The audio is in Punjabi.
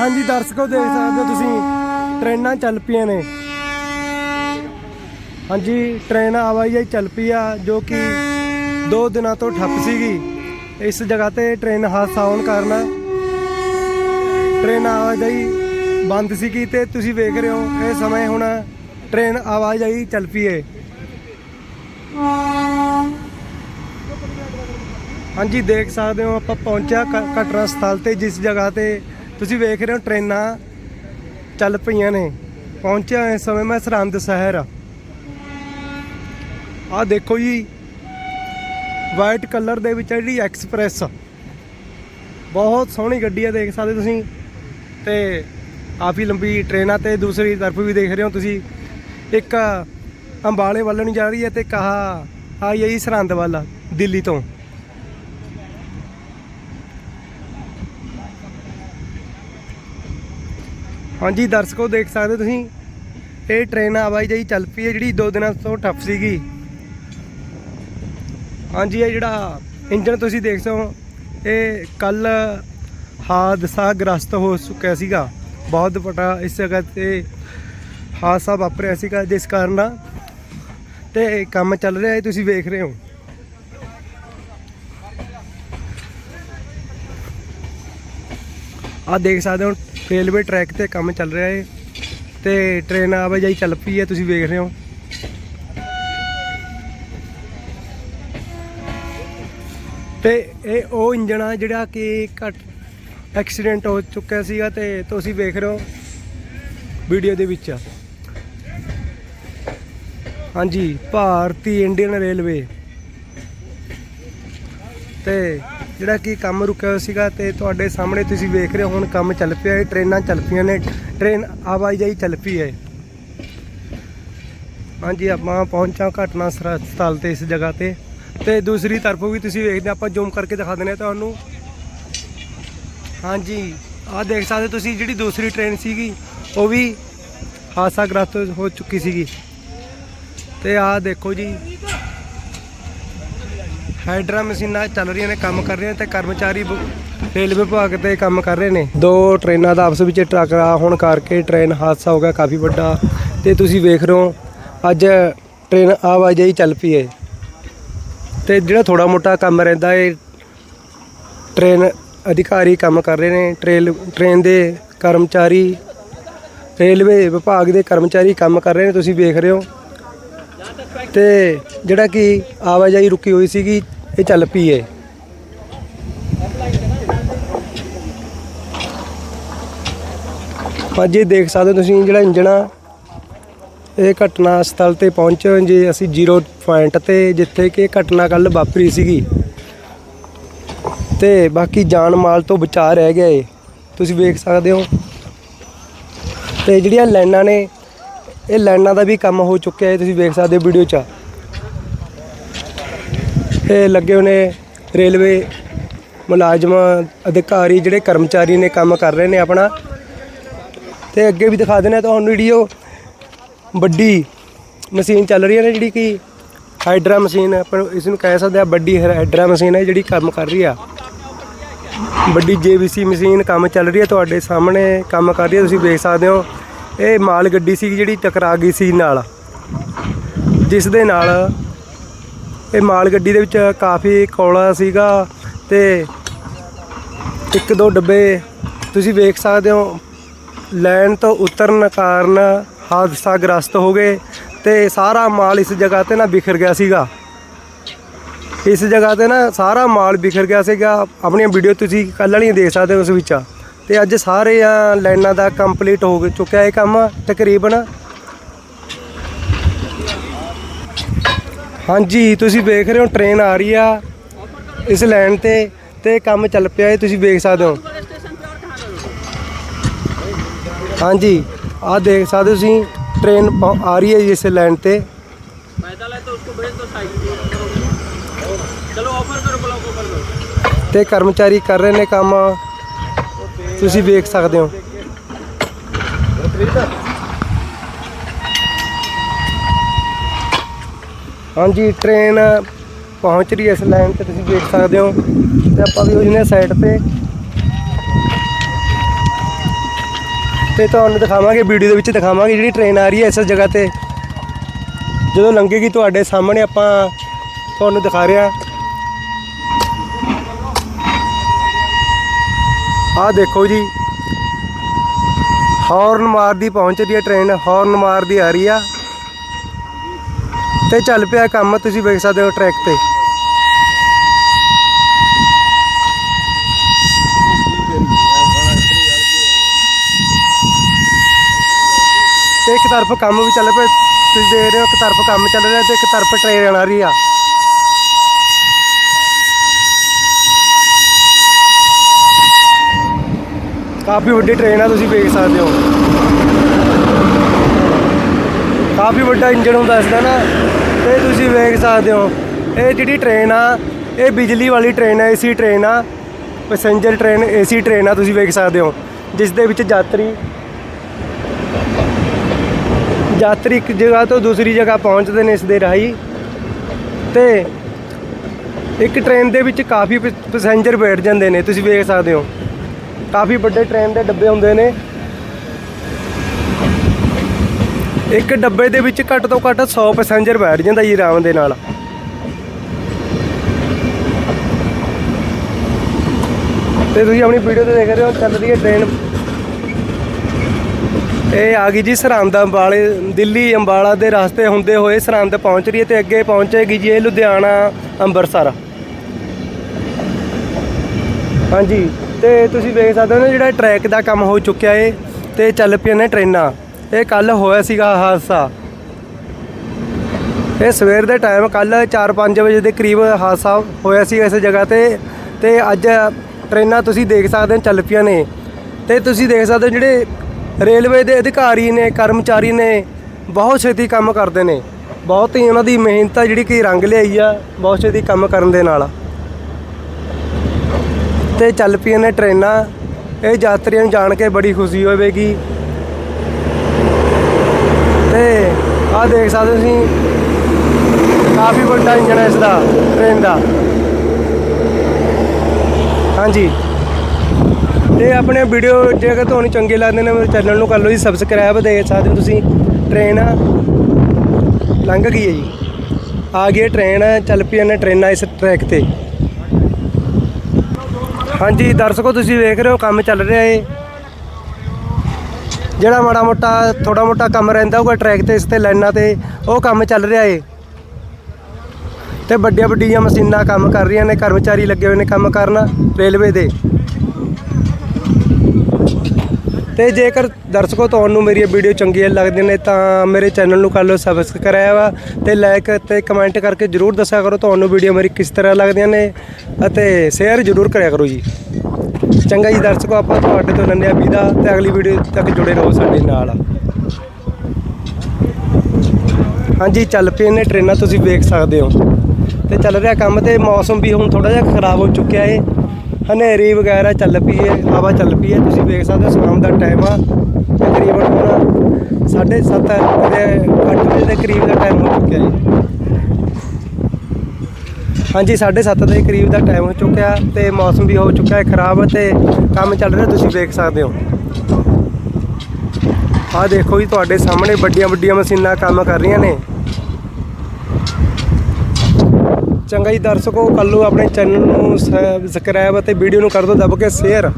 ਹਾਂਜੀ, ਦਰਸ਼ਕੋ ਦੇਖ ਸਕਦੇ ਹੋ ਤੁਸੀਂ, ਟ੍ਰੇਨਾਂ ਚੱਲ ਪਈਆਂ ਨੇ। ਹਾਂਜੀ, ਟ੍ਰੇਨ ਆਵਾਜਾਈ ਚੱਲ ਪਈ ਆ, ਜੋ ਕਿ 2 ਦਿਨਾਂ ਤੋਂ ਠੱਪ ਸੀਗੀ। ਇਸ ਜਗ੍ਹਾ ਤੇ ਟ੍ਰੇਨ ਹਾਦਸਾ ਹੋਣ ਕਾਰਨ ਟ੍ਰੇਨ ਆਵਾਜਾਈ ਬੰਦ ਸੀਗੀ ਤੇ ਤੁਸੀਂ ਵੇਖ ਰਹੇ ਹੋ, ਇਹ ਸਮੇਂ ਹੁਣ ਟ੍ਰੇਨ ਆਵਾਜਾਈ ਚੱਲ ਪਈ ਏ। ਹਾਂਜੀ, ਦੇਖ ਸਕਦੇ ਹੋ, ਆਪਾਂ ਪਹੁੰਚਿਆ ਕ- ਘਟਨਾ ਸਥਲ ਤੇ, ਜਿਸ ਜਗ੍ਹਾ ਤੇ ਤੁਸੀਂ ਵੇਖ ਰਹੇ ਹੋ ਟ੍ਰੇਨਾਂ ਚੱਲ ਪਈਆਂ ਨੇ। ਪਹੁੰਚਿਆ ਇਸ ਸਮੇਂ ਮੈਂ ਸਰਹੰਦ ਸ਼ਹਿਰ। ਆ ਦੇਖੋ ਜੀ ਵਾਈਟ ਕਲਰ ਦੇ ਵਿੱਚ ਆ ਜਿਹੜੀ ਐਕਸਪ੍ਰੈਸ ਬਹੁਤ ਸੋਹਣੀ ਗੱਡੀ ਆ, ਦੇਖ ਸਕਦੇ ਤੁਸੀਂ। ਤੇ ਕਾਫੀ ਲੰਬੀ ਟ੍ਰੇਨ ਆ ਤੇ ਦੂਸਰੀ ਤਰਫ ਵੀ ਦੇਖ ਰਹੇ ਹੋ ਤੁਸੀਂ। ਇੱਕ ਅੰਬਾਲੇ ਵੱਲ ਨੂੰ ਜਾ ਰਹੀ ਹੈ ਤੇ ਕਹਾ ਆਈ ਆਈ ਸਰਹੰਦ ਵੱਲ, ਦਿੱਲੀ ਤੋਂ। ਹਾਂਜੀ, ਦਰਸ਼ਕੋ ਦੇਖ ਸਕਦੇ ਹੋ ਤੁਸੀਂ। ਇਹ ਟ੍ਰੇਨ ਆਵਾਜਾਈ ਚੱਲ ਪਈ ਹੈ ਜਿਹੜੀ 2 ਦਿਨਾਂ ਤੋਂ ਠੱਪ ਸੀਗੀ। ਹਾਂਜੀ, ਇਹ ਜਿਹੜਾ ਇੰਜਨ ਤੁਸੀਂ ਦੇਖ ਸਕਦੇ ਇਹ ਕੱਲ ਹਾਦਸਾ ਗ੍ਰਸਤ ਹੋ ਚੁੱਕਿਆ ਸੀਗਾ। ਬਹੁਤ ਵੱਡਾ ਇਸ ਜਗ੍ਹਾ ਤੇ ਹਾਦਸਾ ਵਾਪਰਿਆ ਸੀਗਾ, ਜਿਸ ਕਾਰਨ ਤੇ ਕੰਮ ਚੱਲ ਰਿਹਾ ਹੈ, ਤੁਸੀਂ ਵੇਖ ਰਹੇ ਹੋ। ਆ ਦੇਖ ਸਕਦੇ ਹੋ ਰੇਲਵੇ ਟਰੈਕ ਤੇ ਕੰਮ ਚੱਲ ਰਿਹਾ ਏ। ਤੇ ਟ੍ਰੇਨ ਆਵਾਜਾਈ ਚੱਲ ਪਈ ਹੈ ਤੁਸੀਂ ਵੇਖ ਰਹੇ ਹੋ। ਤੇ ਇਹ ਉਹ ਇੰਜਣ ਆ ਜਿਹੜਾ ਕਿ ਘੱਟ ਐਕਸੀਡੈਂਟ ਹੋ ਚੁੱਕਿਆ ਸੀਗਾ ਤੇ ਤੁਸੀਂ ਵੇਖ ਰਹੇ ਹੋ ਵੀਡੀਓ ਦੇ ਵਿੱਚ। ਹਾਂਜੀ, ਭਾਰਤੀ ਇੰਡੀਅਨ ਰੇਲਵੇ ਤੇ ਜਿਹੜਾ ਕਿ ਕੰਮ ਰੁਕਿਆ ਹੋਇਆ ਸੀਗਾ ਤੇ ਤੁਹਾਡੇ ਸਾਹਮਣੇ ਤੁਸੀਂ ਵੇਖ ਰਹੇ ਹੋ, ਹੁਣ ਕੰਮ ਚੱਲ ਪਿਆ ਹੈ, ਟ੍ਰੇਨਾਂ ਚੱਲ ਪਈਆਂ ਨੇ, ਟ੍ਰੇਨ ਆਵਾਜਾਈ ਚੱਲ ਪਈ ਹੈ। ਹਾਂਜੀ, ਆਪਾਂ ਪਹੁੰਚਾਂ ਘਟਨਾ ਸਥ- ਸਥਲ ਤੇ ਇਸ ਜਗ੍ਹਾ ਤੇ। ਤੇ ਦੂਸਰੀ ਤਰਫੋਂ ਵੀ ਤੁਸੀਂ ਵੇਖਦੇ ਆਪਾਂ ਜ਼ੂਮ ਕਰਕੇ ਦਿਖਾ ਦਿੰਦੇ ਹਾਂ ਤੁਹਾਨੂੰ। ਹਾਂਜੀ, ਆਹ ਦੇਖ ਸਕਦੇ ਤੁਸੀਂ ਜਿਹੜੀ ਦੂਸਰੀ ਟ੍ਰੇਨ ਸੀਗੀ, ਉਹ ਵੀ ਹਾਦਸਾਗ੍ਰਸਤ ਹੋ ਚੁੱਕੀ ਸੀਗੀ। ਤੇ ਆਹ ਦੇਖੋ ਜੀ ਹਾਈਡਰਾ ਮਸ਼ੀਨਾਂ ਚੱਲ ਰਹੀਆਂ ਨੇ, ਕੰਮ ਕਰ ਰਹੀਆਂ ਤੇ ਕਰਮਚਾਰੀ ਰੇਲਵੇ ਵਿਭਾਗ ਤੇ ਕੰਮ ਕਰ ਰਹੇ ਨੇ। ਦੋ ਟ੍ਰੇਨਾਂ ਦਾ ਆਪਸ ਵਿੱਚ ਟਕਰਾ ਹੋਣ ਕਰਕੇ ਟ੍ਰੇਨ ਹਾਦਸਾ ਹੋ ਗਿਆ ਕਾਫੀ ਵੱਡਾ ਤੇ ਤੁਸੀਂ ਵੇਖ ਰਹੇ ਹੋ, ਅੱਜ ਟ੍ਰੇਨ ਆਵਾਜਾਈ ਚੱਲ ਪਈ ਹੈ ਤੇ ਜਿਹੜਾ ਥੋੜਾ ਮੋਟਾ ਕੰਮ ਰਹਿੰਦਾ ਹੈ ਟ੍ਰੇਨ ਅਧਿਕਾਰੀ ਕੰਮ ਕਰ ਰਹੇ ਨੇ, ਟ੍ਰੇਲ, ਟ੍ਰੇਨ ਦੇ ਕਰਮਚਾਰੀ, ਰੇਲਵੇ ਵਿਭਾਗ ਦੇ ਕਰਮਚਾਰੀ ਕੰਮ ਕਰ ਰਹੇ ਨੇ, ਤੁਸੀਂ ਵੇਖ ਰਹੇ ਹੋ। ਤੇ ਜਿਹੜਾ ਕਿ ਆਵਾਜਾਈ ਰੁਕੀ ਹੋਈ ਸੀਗੀ, ਇਹ ਚੱਲ ਪਈ ਹੈ ਅੱਜ ਇਹ ਦੇਖ ਸਕਦੇ ਹੋ ਤੁਸੀਂ ਜਿਹੜਾ ਇੰਜਣ ਆ, ਇਹ ਘਟਨਾ ਸਥਲ ਤੇ ਪਹੁੰਚ ਜੇ ਅਸੀਂ ਜ਼ੀਰੋ ਪੁਆਇੰਟ ਤੇ, ਜਿੱਥੇ ਕਿ ਇਹ ਘਟਨਾ ਕੱਲ ਵਾਪਰੀ ਸੀਗੀ। ਤੇ ਬਾਕੀ ਜਾਨ ਮਾਲ ਤੋਂ ਬਚਾ ਰਹਿ ਗਿਆ ਏ। ਤੁਸੀਂ ਵੇਖ ਸਕਦੇ ਹੋ। ਤੇ ਜਿਹੜੀਆਂ ਲਾਈਨਾਂ ਨੇ ਇਹ ਲਾਈਨਾਂ ਦਾ ਵੀ ਕੰਮ ਹੋ ਚੁੱਕਿਆ ਹੈ, ਤੁਸੀਂ ਵੇਖ ਸਕਦੇ ਹੋ ਵੀਡੀਓ 'ਚ। ਇਹ ਲੱਗੇ ਹੋਏ ਨੇ ਰੇਲਵੇ ਮੁਲਾਜ਼ਮ, ਅਧਿਕਾਰੀ ਜਿਹੜੇ ਕਰਮਚਾਰੀ ਨੇ ਕੰਮ ਕਰ ਰਹੇ ਨੇ ਆਪਣਾ। ਤੇ ਅੱਗੇ ਵੀ ਦਿਖਾ ਦਿੰਦੇ ਹਾਂ ਤੁਹਾਨੂੰ ਵੀਡੀਓ ਵੱਡੀ ਮਸ਼ੀਨ ਚੱਲ ਰਹੀ ਹੈ ਨਾ ਜਿਹੜੀ ਕਿ ਹਾਈਡਰਾ ਮਸ਼ੀਨ ਆਪਾਂ ਇਸ ਨੂੰ ਕਹਿ ਸਕਦੇ ਆ ਵੱਡੀ ਹਾਈਡਰਾ ਮਸ਼ੀਨ ਹੈ ਜਿਹੜੀ ਕੰਮ ਕਰ ਰਹੀ ਆ। ਵੱਡੀ ਜੀਬੀਸੀ ਮਸ਼ੀਨ ਕੰਮ ਚੱਲ ਰਹੀ ਹੈ, ਤੁਹਾਡੇ ਸਾਹਮਣੇ ਕੰਮ ਕਰ ਰਹੀ ਹੈ, ਤੁਸੀਂ ਵੇਖ ਸਕਦੇ ਹੋ। ਇਹ ਮਾਲ ਗੱਡੀ ਸੀ ਜਿਹੜੀ ਟਕਰਾ ਗਈ ਸੀ ਨਾਲ। ਜਿਸ ਦੇ ਨਾਲ ਇਹ ਮਾਲ ਗੱਡੀ ਦੇ ਵਿੱਚ ਕਾਫੀ ਕੋਲਾ ਸੀਗਾ ਤੇ ਇੱਕ ਦੋ ਡੱਬੇ ਤੁਸੀਂ ਵੇਖ ਸਕਦੇ ਹੋ, ਲੈਣ ਤੋਂ ਉਤਰਨ ਕਾਰਨ ਹਾਦਸਾ ਗ੍ਰਸਤ ਹੋ ਗਏ ਤੇ ਸਾਰਾ ਮਾਲ ਇਸ ਜਗ੍ਹਾ ਤੇ ਨਾ ਬਿਖਰ ਗਿਆ ਸੀਗਾ। ਇਸ ਜਗ੍ਹਾ ਤੇ ਨਾ ਸਾਰਾ ਮਾਲ ਬਿਖਰ ਗਿਆ ਸੀਗਾ। ਆਪਣੀਆਂ ਵੀਡੀਓ ਤੁਸੀਂ ਕੱਲ੍ਹ ਵਾਲੀਆਂ ਦੇਖ ਸਕਦੇ ਹੋ ਉਸ ਵਿੱਚ। ਤੇ ਅੱਜ ਸਾਰੇ ਆ ਲਾਈਨਾਂ ਦਾ ਕੰਪਲੀਟ ਹੋ ਚੁੱਕਿਆ ਇਹ ਕੰਮ ਤਕਰੀਬਨ ਹਾਂਜੀ ਤੁਸੀਂ ਵੇਖ ਰਹੇ ਹੋ ਟ੍ਰੇਨ ਆ ਰਹੀ ਆ ਇਸ ਲਾਈਨ ਤੇ ਤੇ ਕੰਮ ਚੱਲ ਪਿਆ ਇਹ ਤੁਸੀਂ ਵੇਖ ਸਕਦੇ ਹੋ ਹਾਂਜੀ ਆਹ ਦੇਖ ਸਕਦੇ ਹੋ ਤੁਸੀਂ ਟ੍ਰੇਨ ਪਹੁੰ- ਆ ਰਹੀ ਹੈ ਜੀ ਇਸ ਲਾਈਨ ਤੇ पैदल है तो उसको भेज दो साइड चलो ऑफर करो ब्लॉक ऑफर करो ਤੇ ਕਰਮਚਾਰੀ ਕਰ ਰਹੇ ਨੇ ਕੰਮ ਤੁਸੀਂ ਵੇਖ ਸਕਦੇ ਹੋ। ਹਾਂਜੀ ਟ੍ਰੇਨ ਪਹੁੰਚ ਰਹੀ ਹੈ ਇਸ ਲਾਈਨ ਤੇ, ਤੁਸੀਂ ਵੇਖ ਸਕਦੇ ਹੋ। ਤੇ ਆਪਾਂ ਵੀ ਹੋ ਸਾਈਡ ਤੇ ਤੇ ਤੁਹਾਨੂੰ ਦਿਖਾਵਾਂਗੇ ਵੀਡੀਓ ਦੇ ਵਿੱਚ ਦਿਖਾਵਾਂਗੇ ਜਿਹੜੀ ਟ੍ਰੇਨ ਆ ਰਹੀ ਹੈ ਇਸ ਜਗ੍ਹਾ ਤੇ। ਜਦੋਂ ਲੰਘੇਗੀ ਤੁਹਾਡੇ ਸਾਹਮਣੇ ਆਪਾਂ ਤੁਹਾਨੂੰ ਦਿਖਾ ਰਿਹਾ ਆਹ ਦੇਖੋ ਜੀ। ਹੌਰਨ ਮਾਰਦੀ ਪਹੁੰਚ ਰਹੀ ਹੈ ਟ੍ਰੇਨ ਹੌਰਨ ਮਾਰਦੀ ਆ ਰਹੀ ਆ। ਤੇ ਚੱਲ ਪਿਆ ਕੰਮ, ਤੁਸੀਂ ਵੇਖ ਸਕਦੇ ਹੋ ਟਰੈਕ ਤੇ। ਤੇ ਇੱਕ ਤਰਫ ਕੰਮ ਵੀ ਚੱਲ ਪਿਆ, ਤੁਸੀਂ ਦੇਖ ਰਹੇ ਹੋ ਇੱਕ ਤਰਫ ਕੰਮ ਚੱਲ ਰਿਹਾ ਤੇ ਇੱਕ ਤਰਫ ਟ੍ਰੇਨ ਆ ਰਹੀ ਆ। ਕਾਫੀ ਵੱਡੀ ਟ੍ਰੇਨ ਆ, ਤੁਸੀਂ ਵੇਖ ਸਕਦੇ ਹੋ। ਕਾਫੀ ਵੱਡਾ ਇੰਜਣ ਹੁੰਦਾ ਇਸ ਨਾ ਤੇ ਤੁਸੀਂ ਵੇਖ ਸਕਦੇ ਹੋ। ਇਹ ਜਿਹੜੀ ਟ੍ਰੇਨ ਆ, ਇਹ ਬਿਜਲੀ ਵਾਲੀ ਟ੍ਰੇਨ ਹੈ ਏਸੀ ਟ੍ਰੇਨ ਆ ਪੈਸੇਂਜਰ ਟ੍ਰੇਨ ਏਸੀ ਟ੍ਰੇਨ ਆ, ਤੁਸੀਂ ਵੇਖ ਸਕਦੇ ਹੋ। ਜਿਸ ਦੇ ਵਿੱਚ ਯਾਤਰੀ ਯਾਤਰੀ ਇੱਕ ਜਗ੍ਹਾ ਤੋਂ ਦੂਸਰੀ ਜਗ੍ਹਾ ਪਹੁੰਚਦੇ ਨੇ ਇਸ ਦੇ ਰਾਹੀਂ। ਤੇ ਇੱਕ ਟ੍ਰੇਨ ਦੇ ਵਿੱਚ ਕਾਫੀ ਪ- ਪੈਸੇਂਜਰ ਬੈਠ ਜਾਂਦੇ ਨੇ, ਤੁਸੀਂ ਵੇਖ ਸਕਦੇ ਹੋ। ਕਾਫੀ ਵੱਡੇ ਟ੍ਰੇਨ ਦੇ ਡੱਬੇ ਹੁੰਦੇ ਨੇ। ਇੱਕ ਡੱਬੇ ਦੇ ਵਿੱਚ ਘੱਟ ਤੋਂ ਘੱਟ 100 ਪੈਸੇਂਜਰ ਬੈਠ ਜਾਂਦਾ ਜੀ ਆਰਾਮ ਦੇ ਨਾਲ। ਤੇ ਤੁਸੀਂ ਆਪਣੀ ਵੀਡੀਓ ਤੇ ਦੇਖ ਰਹੇ ਹੋ ਚੱਲ ਰਹੀ ਹੈ ਟ੍ਰੇਨ। ਇਹ ਆ ਗਈ ਜੀ ਸਰਹੰਦ ਅੰਬਾਲੇ, ਦਿੱਲੀ ਅੰਬਾਲਾ ਦੇ ਰਸਤੇ ਹੁੰਦੇ ਹੋਏ ਸਰਹੰਦ ਪਹੁੰਚ ਰਹੀ ਹੈ ਤੇ ਅੱਗੇ ਪਹੁੰਚੇਗੀ ਜੀ ਇਹ ਲੁਧਿਆਣਾ, ਅੰਮ੍ਰਿਤਸਰ। ਹਾਂਜੀ। ਤੇ ਤੁਸੀਂ ਵੇਖ ਸਕਦੇ ਹੋ ਨਾ ਜਿਹੜਾ ਟਰੈਕ ਦਾ ਕੰਮ ਹੋ ਚੁੱਕਿਆ ਏ ਤੇ ਚੱਲ ਪਈਆਂ ਨੇ ਟ੍ਰੇਨਾਂ। ਇਹ ਕੱਲ ਹੋਇਆ ਸੀਗਾ ਹਾਦਸਾ। ਇਹ ਸਵੇਰ ਦੇ ਟਾਈਮ ਕੱਲ 4-5 ਵਜੇ ਦੇ ਕਰੀਬ ਹਾਦਸਾ ਹੋਇਆ ਸੀ ਇਸ ਜਗ੍ਹਾ ਤੇ ਤੇ ਅੱਜ ਟ੍ਰੇਨਾਂ ਤੁਸੀਂ ਦੇਖ ਸਕਦੇ ਹੋ ਚੱਲ ਪਈਆਂ ਨੇ। ਤੇ ਤੁਸੀਂ ਦੇਖ ਸਕਦੇ ਹੋ ਜਿਹੜੇ ਰੇਲਵੇ ਦੇ ਅਧਿਕਾਰੀ ਨੇ, ਕਰਮਚਾਰੀ ਨੇ, ਬਹੁਤ ਛੇਤੀ ਕੰਮ ਕਰਦੇ ਨੇ। ਬਹੁਤ ਹੀ ਉਹਨਾਂ ਦੀ ਮਿਹਨਤ ਆ ਜਿਹੜੀ ਕਿ ਰੰਗ ਲਿਆਈ ਆ, ਬਹੁਤ ਛੇਤੀ ਕੰਮ ਕਰਨ ਦੇ ਨਾਲ। ਤੇ ਚੱਲ ਪਈਆਂ ਨੇ ਟ੍ਰੇਨਾਂ। ਇਹ ਯਾਤਰੀਆਂ ਨੂੰ ਜਾਣ ਕੇ ਬੜੀ ਖੁਸ਼ੀ ਹੋਵੇਗੀ। ਤੇ ਆਹ ਦੇਖ ਸਕਦੇ ਹੋ ਤੁਸੀਂ, ਕਾਫੀ ਵੱਡਾ ਇੰਜਣ ਹੈ ਇਸ ਦਾ ਟ੍ਰੇਨ ਦਾ। ਹਾਂਜੀ। ਤੇ ਆਪਣੇ ਵੀਡੀਓ ਜੇਕਰ ਤੁਹਾਨੂੰ ਚੰਗੇ ਲੱਗਦੇ ਨੇ, ਮੇਰੇ ਚੈਨਲ ਨੂੰ ਕਰ ਲਓ ਜੀ ਸਬਸਕ੍ਰਾਈਬ, ਦੇਖ ਸਕਦੇ ਹੋ ਤੁਸੀਂ ਟ੍ਰੇਨ ਲੰਘ ਗਈ ਹੈ ਜੀ। ਆ ਗਈ ਹੈ ਟ੍ਰੇਨ, ਚੱਲ ਪਈਆਂ ਨੇ ਟ੍ਰੇਨਾਂ ਇਸ ਟਰੈਕ ਤੇ। ਹਾਂਜੀ, ਦਰਸ਼ਕੋ, ਤੁਸੀਂ ਵੇਖ ਰਹੇ ਹੋ, ਕੰਮ ਚੱਲ ਰਿਹਾ ਏ। ਜਿਹੜਾ ਮਾੜਾ ਮੋਟਾ, ਥੋੜਾ ਮੋਟਾ ਕੰਮ ਰਹਿੰਦਾ ਹੋਊਗਾ ਟਰੈਕ ਤੇ, ਇਸ ਤੇ ਲਾਈਨਾਂ ਤੇ, ਉਹ ਕੰਮ ਚੱਲ ਰਿਹਾ ਏ। ਤੇ ਵੱਡੀਆਂ ਵੱਡੀਆਂ ਮਸ਼ੀਨਾਂ ਕੰਮ ਕਰ ਰਹੀਆਂ ਨੇ, ਕਰਮਚਾਰੀ ਲੱਗੇ ਹੋਏ ਨੇ ਕੰਮ ਕਰਨ ਰੇਲਵੇ ਦੇ। ਤੇ ਜੇਕਰ ਦਰਸ਼ਕੋ ਤੁਹਾਨੂੰ ਮੇਰੀ ਇਹ ਵੀਡੀਓ ਚੰਗੀਆਂ ਲੱਗਦੀਆਂ ਨੇ ਤਾਂ ਮੇਰੇ ਚੈਨਲ ਨੂੰ ਕਰ ਲਓ ਸਬਸਕ੍ਰਾਈਬ ਤੇ ਲਾਈਕ ਤੇ ਕਮੈਂਟ ਕਰਕੇ ਜਰੂਰ ਦੱਸਿਆ ਕਰੋ ਤੁਹਾਨੂੰ ਵੀਡੀਓ ਮੇਰੀ ਕਿਸ ਤਰ੍ਹਾਂ ਲੱਗਦੀਆਂ ਨੇ ਅਤੇ ਸ਼ੇਅਰ ਜਰੂਰ ਕਰਿਆ ਕਰੋ ਜੀ। ਚੰਗਾ ਜੀ ਦਰਸ਼ਕੋ, ਆਪਾਂ ਤੁਹਾਡੇ ਤੋਂ ਨੰਨਿਆ ਵਿਦਾ ਤੇ ਅਗਲੀ ਵੀਡੀਓ ਤੱਕ ਜੁੜੇ ਰਹੋ ਸਾਡੇ ਨਾਲ। ਹਾਂਜੀ, ਚੱਲ ਪਏ ਨੇ ਟ੍ਰੇਨਾਂ ਤੁਸੀਂ ਵੇਖ ਸਕਦੇ ਹੋ। ਤੇ ਚੱਲ ਰਿਹਾ ਕੰਮ ਤੇ ਮੌਸਮ ਵੀ ਹੁਣ ਥੋੜਾ ਜਿਹਾ ਖਰਾਬ ਹੋ ਚੁੱਕਿਆ ਏ। ਹਨੇਰੀ ਵਗੈਰਾ ਚੱਲ ਪਈ ਹੈ, ਹਵਾ ਚੱਲ ਪਈ ਹੈ। ਤੁਸੀਂ ਵੇਖ ਸਕਦੇ ਹੋ ਸ਼ਾਮ ਦਾ ਟਾਈਮ ਆ। ਤਕਰੀਬਨ ਹੁਣ 7:30 ਦੇ 8 ਵਜੇ ਦੇ ਕਰੀਬ ਦਾ ਟਾਈਮ ਹੋ ਚੁੱਕਿਆ ਜੀ। ਹਾਂਜੀ 7:30 ਦੇ ਕਰੀਬ ਦਾ ਟਾਈਮ ਹੋ ਚੁੱਕਿਆ ਤੇ ਮੌਸਮ ਵੀ ਹੋ ਚੁੱਕਾ ਹੈ ਖਰਾਬ ਤੇ ਕੰਮ ਚੱਲ ਰਿਹਾ, ਤੁਸੀਂ ਵੇਖ ਸਕਦੇ ਹੋ। ਆਹ ਦੇਖੋ ਜੀ, ਤੁਹਾਡੇ ਸਾਹਮਣੇ ਵੱਡੀਆਂ ਵੱਡੀਆਂ ਮਸ਼ੀਨਾਂ ਕੰਮ ਕਰ ਰਹੀਆਂ ਨੇ। ਚੰਗਾ ਜੀ, ਦਰਸ਼ਕੋ, ਕੱਲ੍ਹ ਨੂੰ ਆਪਣੇ ਚੈਨਲ ਨੂੰ ਸਬਸਕ੍ਰਾਈਬ ਅਤੇ ਵੀਡੀਓ ਨੂੰ ਕਰ ਦਿਓ, ਦੱਬ ਕੇ ਸ਼ੇਅਰ